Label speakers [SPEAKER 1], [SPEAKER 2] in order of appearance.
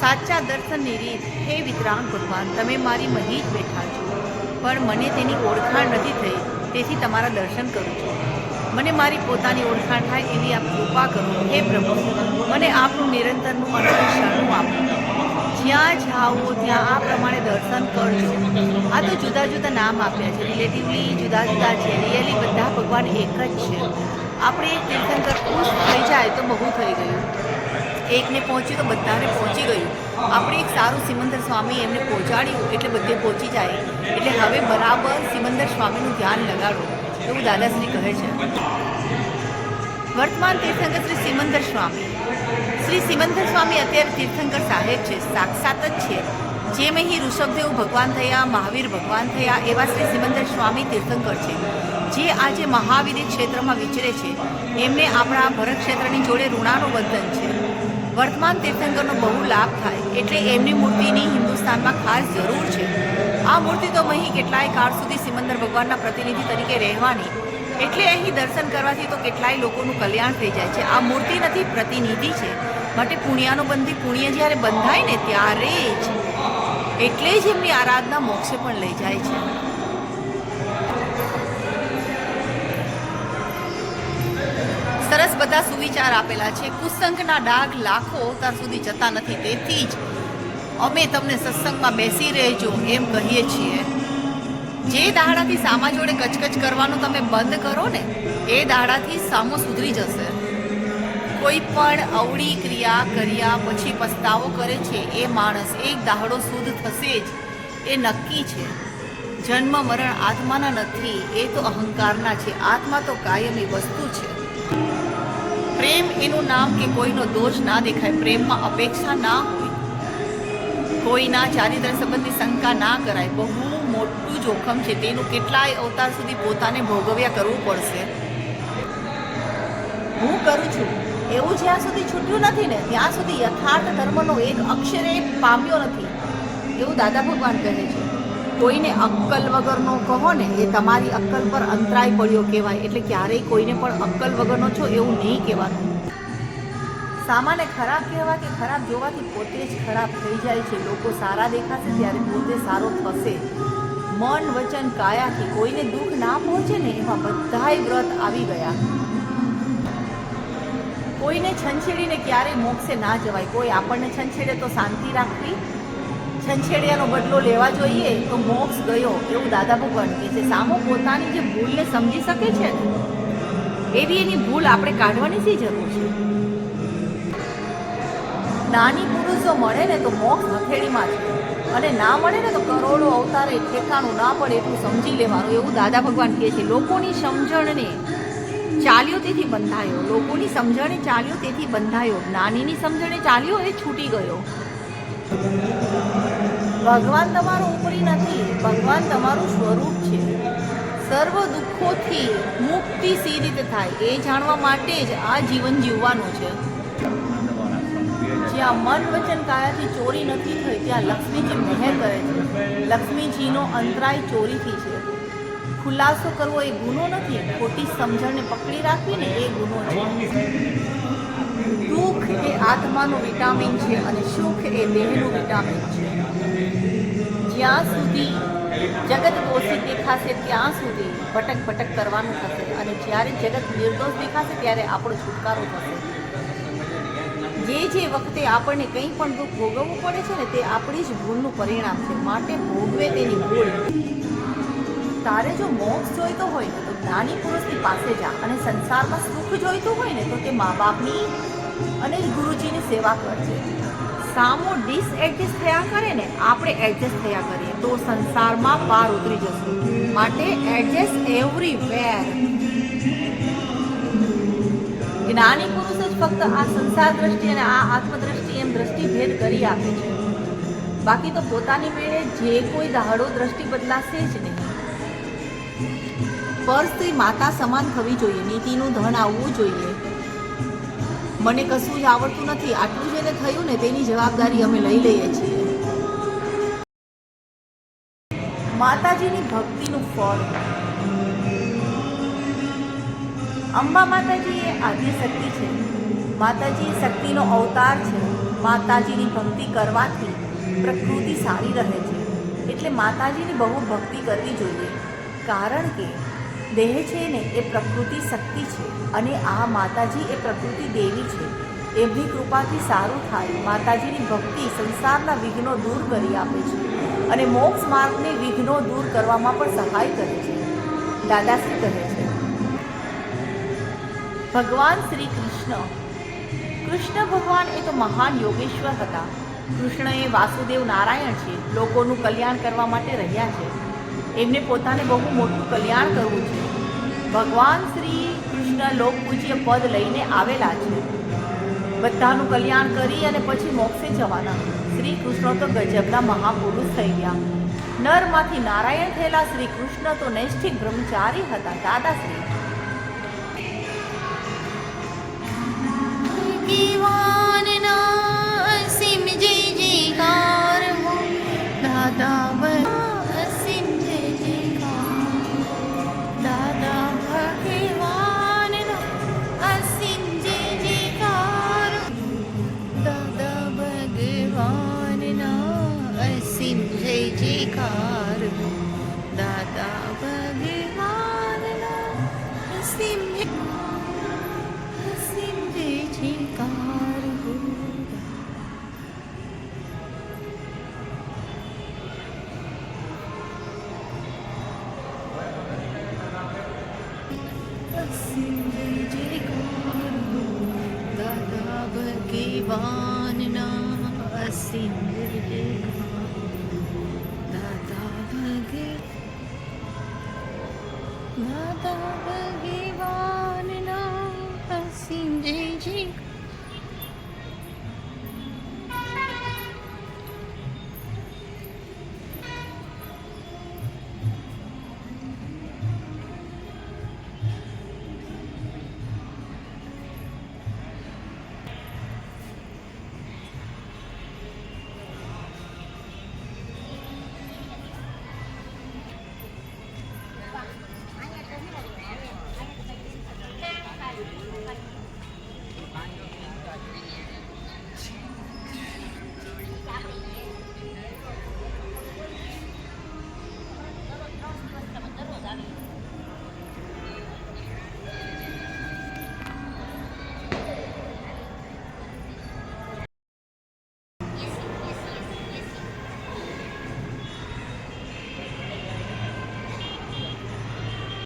[SPEAKER 1] સાચા દર્શનની રીત હે વિતરાગ ભગવાન, તમે મારી મહી જ બેઠા છો. પણ મને તેની ઓળખાણ નથી થઈ, તેથી તમારા દર્શન કરું છું. મને મારી પોતાની ઓળખાણ થાય એવી આપ કૃપા કરો, હે પ્રભુ. મને આપનું નિરંતરનું અનુસરણું આપો. જ્યાં જાઓ, ત્યાં આ પ્રમાણે દર્શન કરજો. આ તો જુદા જુદા નામ આપ્યા છે. રિલેટિવલી જુદા જુદા છે. રિયલી બધા ભગવાન એક જ છે. આપણે તીર્થંકર ખુશ થઈ જાય તો બહુ થઈ ગયું. એકને પહોંચ્યું તો બધાને પહોંચી ગયું. આપણે એક સારું સિમંદર સ્વામી એમને પહોંચાડ્યું એટલે બધે પહોંચી જાય. એટલે હવે બરાબર સિમંદર સ્વામીનું ધ્યાન લગાડો. એવું દાદાશ્રી કહે છે. વર્તમાન તીર્થંકર શ્રી સિમંદર સ્વામી. શ્રી સિમંદર સ્વામી અત્યારે તીર્થંકર સાહેબ છે, સાક્ષાત જ છે. જેમ અહીં ઋષભદેવ ભગવાન થયા, મહાવીર ભગવાન થયા, એવા શ્રી સિમંદર સ્વામી તીર્થંકર છે. જે આજે મહાવીર ક્ષેત્રમાં વિચરે છે. એમને આપણા ભરત ક્ષેત્રની જોડે ઋણાનું બંધન છે. વર્તમાન તીર્થંકરનો બહુ લાભ થાય, એટલે એમની મૂર્તિની હિન્દુસ્તાનમાં ખાસ જરૂર છે. આ મૂર્તિ તો અહીં કેટલાય કાળ સુધી સિમંદર ભગવાનના પ્રતિનિધિ તરીકે રહેવાની, એટલે અહીં દર્શન કરવાથી તો કેટલાય લોકોનું કલ્યાણ થઈ જાય છે. આ મૂર્તિ નથી, પ્રતિનિધિ છે. માટે પુણ્યાનો બંધી પુણ્ય જ્યારે બંધાય ને ત્યારે જ, એટલે જ એમની આરાધના મોક્ષે પણ લઈ જાય છે. સરસ બધા સુવિચાર આપેલા છે. કુસંગના ડાઘ લાખો અવતાર સુધી જતા નથી. તેથી જ અમે તમને સત્સંગમાં બેસી રહેજો એમ કહીએ છીએ. જે દાડાથી સામા જોડે કચકચ કરવાનું તમે બંધ કરો ને, એ દાડાથી સામો સુધરી જશે. કોઈ પણ અવળી ક્રિયા કર્યા પછી પસ્તાવો કરે છે એ માણસ. એક દાહડો શુદ્ધ થશે જ. એ નક્કી છે. જન્મ મરણ આત્માના નથી. એ તો અહંકારના છે. આત્મા તો કાયમી વસ્તુ છે. પ્રેમ એનું નામ કે કોઈનો દોષ ના દેખાય. પ્રેમમાં અપેક્ષા ના હોય. કોઈના ચારિત્ર સંબંધી શંકા ના કરાય. બહુ મોટું જોખમ છે. તેનું કેટલાય અવતાર સુધી પોતાને ભોગવ્યા કરવું પડશે. હું કરું છું. એવું જ્યાં સુધી છૂટ્યું નથી ને, ત્યાં સુધી યથાર્થ ધર્મનો એક અક્ષરે પામ્યો નથી. એવું દાદા ભગવાન કહે છે. કોઈને અક્કલ વગરનો કહો ને, એ તમારી અક્કલ પર અંતરાય પડ્યો કહેવાય. એટલે ક્યારેય કોઈને પણ અક્કલ વગરનો છો એવું નહીં કહેવાનું. સામાન્ય ખરાબ કહેવા કે ખરાબ જોવાથી પોતે જ ખરાબ થઈ જાય છે. લોકો સારા દેખાશે ત્યારે પોતે સારો થશે. મન, વચન, કાયાથી કોઈને દુઃખ ના પહોંચે ને, એમાં બધાય વ્રત આવી ગયા. કોઈને છંછેડીને ક્યારેય મોક્ષે ના જવાય. કોઈ આપણને છંછેડે તો શાંતિ રાખવી? છંછેડિયાનો બદલો લેવા જોઈએ તો મોક્ષ ગયો એવું દાદા ભગવાન કહે છે. સામો પોતાની જે ભૂલને સમજી શકે છે ને, એવી એની ભૂલ આપણે કાઢવાની શી જરૂર છે? નાની પુરુષો મળે ને તો મોક્ષ હથેળીમાં છે અને ના મળે ને તો કરોડો અવતારે ઠેકાણું ના પડે એટલું સમજી લેવાનું એવું દાદા ભગવાન કહે છે. લોકોની સમજણને ચાલ્યો તેથી બંધાયો. લોકોની સમજણે ચાલ્યો તેથી બંધાયો. નાનીની સમજણે ચાલ્યો એ છૂટી ગયો. ભગવાન તમારું ઉપરી નથી, ભગવાન તમારું સ્વરૂપ છે. સર્વ દુઃખોથી મુક્તિ સી રીતે થાય, એ જાણવા માટે જ આ જીવન જીવવાનું છે. જ્યાં મન વચન કાયાથી ચોરી નથી થઈ, ત્યાં લક્ષ્મીજી મહેર કરે છે. લક્ષ્મીજીનો અંતરાય ચોરીથી છે. ખુલાસો કરવો એ ગુનો નથી, ખોટી સમજણને પકડી રાખવીને એ ગુનો છે. દુઃખ એ આત્માનું વિટામિન છે અને સુખ એ દેહનું વિટામિન છે. જ્યાં સુધી જગત દોષિત દેખાશે, ત્યાં સુધી ભટક ભટક કરવાનું થશે. અને જ્યારે જગત નિર્દોષ દેખાશે, ત્યારે આપણો છુટકારો થશે. જે જે વખતે આપણને કંઈ પણ દુઃખ ભોગવવું પડે છે ને, તે આપણી જ ભૂલનું પરિણામ છે. માટે ભોગવે તેની ભૂલ. તારે જો મોક્ષ જોઈતો હોય તો જ્ઞાની પુરુષની પાસે જા. અને સંસારમાં સુખ જોઈતું હોય ને, તો તે મા બાપની અને ગુરુજીની સેવા કરજે. સામો ડિસએડજસ્ટ થયા કરે ને, આપણે એડજસ્ટ થયા કરીએ. તો સંસારમાં પાર ઉતરી જશું. માટે એડજસ્ટ એવરીવેર જ્ઞાની પુરુષ જ ફક્ત આ સંસાર દ્રષ્ટિ અને આ આત્મદ્રષ્ટિ એમ દ્રષ્ટિભેદ કરી આપે છે. બાકી તો પોતાની મેળે જે કોઈ દાહડો દ્રષ્ટિ બદલાશે જ નહીં. પર સ્ત્રી માતા સમાન થવી જોઈએ. નીતિનું ધન આવવું જોઈએ. મને કશું જ આવડતું નથી. આટલું જેને થયું ને તેની જવાબદારી અમે લઈ લઈએ છીએ. માતાજીની ભક્તિનું ફળ. અંબા માતાજી એ શક્તિ છે. માતાજી એ શક્તિનો અવતાર છે. માતાજીની ભક્તિ કરવાથી પ્રકૃતિ સારી રહે છે. એટલે માતાજીની બહુ ભક્તિ કરવી જોઈએ. કારણ કે દેહ છે ને એ પ્રકૃતિ શક્તિ છે અને આ માતાજી એ પ્રકૃતિ દેવી છે. એમની કૃપાથી સારું થાય, માતાજીની ભક્તિ સંસારના વિઘ્નો દૂર કરી આપે છે અને મોક્ષ માર્ગને વિઘ્નો દૂર કરવામાં પણ સહાય કરે છે. દાદાશ્રી કહે છે, ભગવાન શ્રી કૃષ્ણ. કૃષ્ણ ભગવાન એ તો મહાન યોગેશ્વર હતા. કૃષ્ણ એ વાસુદેવ નારાયણ છે, લોકોનું કલ્યાણ કરવા માટે રહ્યા છે. એમને પોતાને બહુ મોટું કલ્યાણ કરવું છે. ભગવાન શ્રી કૃષ્ણ લોક પૂજ્ય પદ લઈને આવેલા છે. બધાનું કલ્યાણ કરી અને પછી મોક્ષે જવાના. શ્રી કૃષ્ણ તો ગજબના મહાપુરુષ થઈ ગયા. નરમાંથી નારાયણ થયેલા શ્રી કૃષ્ણ તો નૈષ્ઠિક બ્રહ્મચારી હતા, દાદાશ્રી.
[SPEAKER 2] જયકાર હો દાદા ભગવાન અસીમ જય જયકાર હો દાદા ભગવાનના અસીમ જય જયકાર દાદા ભગ દાદા